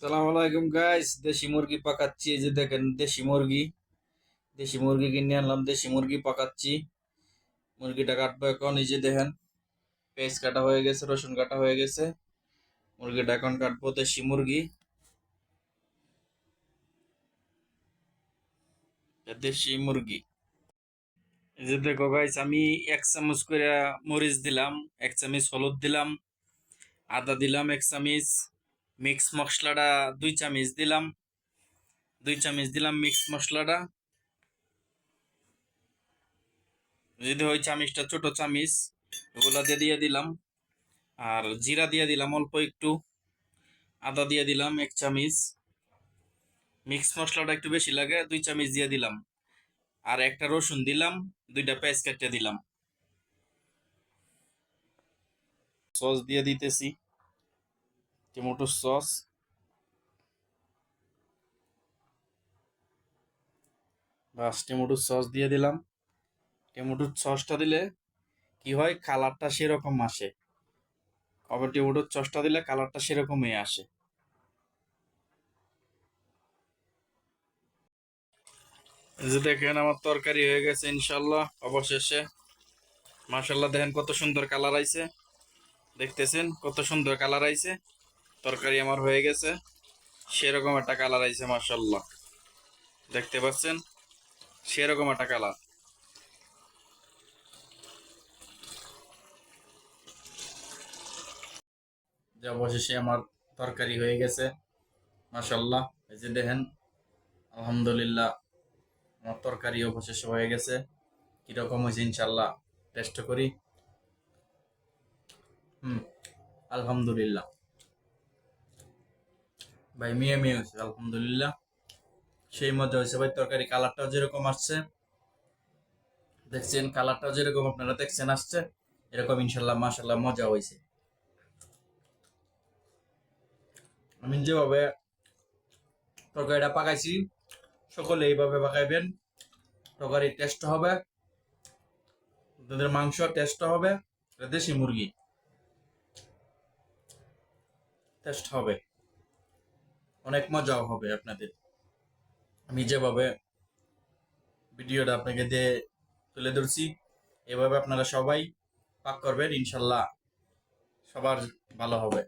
সালাম আলাইকুম গাইস দেশি মুরগি পাকাচ্ছি। এই যে দেখেন, দেশি মুরগি। দেশি মুরগি কিনে আনলাম, দেশি মুরগি পাকাচ্ছি। মুরগিটা কাটবো এখন, এই যে দেখেন, পেঁয়াজ কাটা হয়ে গেছে, রসুন কাটা হয়ে গেছে। মুরগিটা এখন কাটবো দেশি মুরগি। দেশি মুরগি। এই যে দেখো গাইস আমি এক চামচ করে মরিচ দিলাম, এক চামচ হলুদ দিলাম, আদা দিলাম, এক চামচ। মিক্স মশলাটা দুই চামচ দিলাম। দুই চামচ দিলাম মিক্স মশলাটা। যদি ওই চামচটা ছোট চামচ, ওগুলা দিয়ে দিয়ে দিলাম। আর জিরা দিয়ে দিলাম অল্প একটু। আদা দিয়ে দিলাম এক চামচ। মিক্স মশলাটা একটু বেশি লাগে, দুই চামচ দিয়ে দিলাম। আর একটা রসুন দিলাম, দুইটা পেঁয়াজ কাটিয়ে দিলাম। সস দিয়ে দিতেছি। টমেটো সস বাস টমেটো সস দিয়ে দিলাম। টমেটোর সসটা দিলে কি হয়? কালারটা সেরকম আসে। আবার টমেটোর সসটা দিলে কালারটা সেরকমই আসে। যে দেখেন আমার তরকারি হয়ে গেছে ইনশাল্লাহ অবশেষে। মাশাল্লাহ দেখেন কত সুন্দর কালার আইছে। দেখতেছেন কত সুন্দর কালার আইছে। তরকারি আমার হয়ে গেছে। সেরকম একটা কালার আইছে মাশাল্লাহ দেখতে পাচ্ছেন? সেরকম একটা কালার অবশেষে আমার তরকারি হয়ে গেছে মাশাল্লাহ এই যে দেখেন, আলহামদুলিল্লাহ, আমার তরকারি অবশেষে হয়ে গেছে। কীরকম হয়েছে ইনশাল্লাহ টেস্ট করি। হুম, আলহামদুলিল্লাহ। ভাই, মিয়ে মিয়ে হয়েছে, আলহামদুলিল্লাহ। সেই মধ্যে হয়েছে ভাই, তরকারি কালারটাও যেরকম আসছে। দেখছেন, কালারটাও যেরকম আপনারা দেখছেন আসছে, এরকম ইনশাল্লাহ, মাশাল্লাহ মজা হয়েছে। আমি যেভাবে তরকারিটা পাকাইছি, সকলে এইভাবে পাকাইবেন। তরকারি টেস্ট হবে তাদের মাংস টেস্ট হবে দেশি মুরগি। টেস্ট হবে। অনেক মজাও হবে আপনাদের। আমি যেভাবে ভিডিওটা আপনাকে দিয়ে তুলে ধরছি, এভাবে আপনারা সবাই পাক করবেন, ইনশাল্লাহ সবার ভালো হবে।